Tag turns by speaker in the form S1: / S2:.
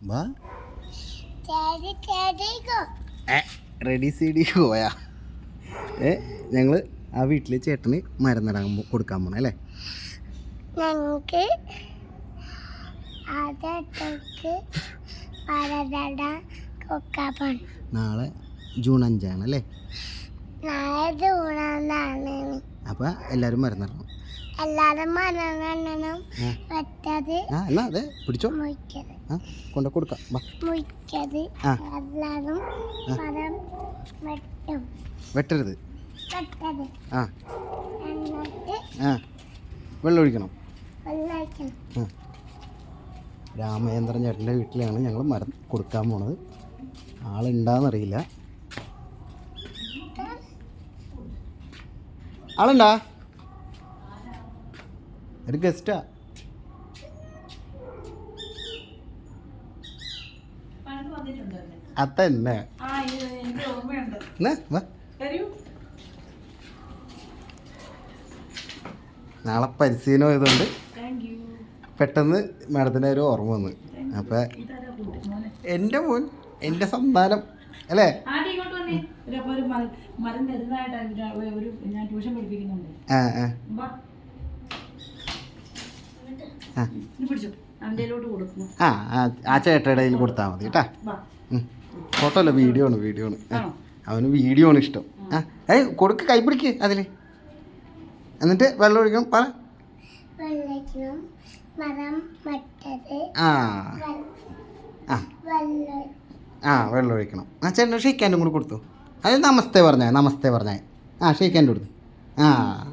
S1: വാ. റെഡി സീഡി പോയാ. ഏ ഞങ്ങൾ ആ വീട്ടിൽ ചേട്ടന് മരുന്നിടാൻ നടാൻ കൊടുക്കാൻ പോണേ അല്ലേ?
S2: ഞങ്ങൾക്ക്
S1: നാളെ ജൂൺ അഞ്ചാണ് അല്ലേ?
S2: നാളെ ദൂരാന്നാണ്
S1: അപ്പോൾ എല്ലാവരും മരുന്നിടണം. ആ. എന്നാ അതെ പിടിച്ചോ. ആ കൊണ്ട കൊടുക്കാം. വാ. ആ. വെട്ടരുത്. ആ.
S2: എന്നിട്ട്
S1: ആ. വെള്ളം ഒഴിക്കണം. ആ. രാമചന്ദ്രൻ ചേട്ടന്റെ വീട്ടിലാണ് ഞങ്ങൾ മരം കൊടുക്കാൻ പോണത്. ആളുണ്ടാന്നറിയില്ല ആളുണ്ടാ? ഒരു ഗസ്റ്റാ. അതന്നെ. നാളെ പരിശീലനം ആയതുകൊണ്ട് പെട്ടെന്ന് മാഡത്തിന്റെ ഒരു ഓർമ്മ വന്ന്. അപ്പം
S3: എന്റെ
S1: എന്റെ മോൻ എന്റെ സന്താനം. അല്ലേ?
S3: ഒരു മര- തരുന്നതായിട്ട് ഒരു- ഞാൻ ട്യൂഷൻ പഠിപ്പിക്കുന്നുണ്ട്.
S1: ആ ആ.
S3: ഇത് പിടിച്ചു. അവന്റെയിലോട്ട് കൊടുക്കുന്നു
S1: ആ ആ- ആ ചേട്ടയുടെ കയ്യിൽ കൊടുത്താൽ മതി കേട്ടാ.
S3: വാ.
S1: ഫോട്ടോ അല്ല വീഡിയോ ആണ് വീഡിയോ ആണ്. അവന് വീഡിയോ ആണ് ഇഷ്ടം. ആ. ഏയ് കൊടുക്ക് കൈ പിടിക്ക് അതിൽ എന്നിട്ട് വെള്ളം ഒഴിക്കണം പറ. ആ. ആ
S2: വെള്ളം
S1: ഒഴിക്കണം. ആ ചേട്ടൻ ഷെയ്ക്കാന്റെ കൂടെ കൊടുത്തു. അത് നമസ്തേ പറഞ്ഞേ നമസ്തേ പറഞ്ഞേ ആ ഷെയ്ക്കാന്റെ കൊടുത്തു. ആ.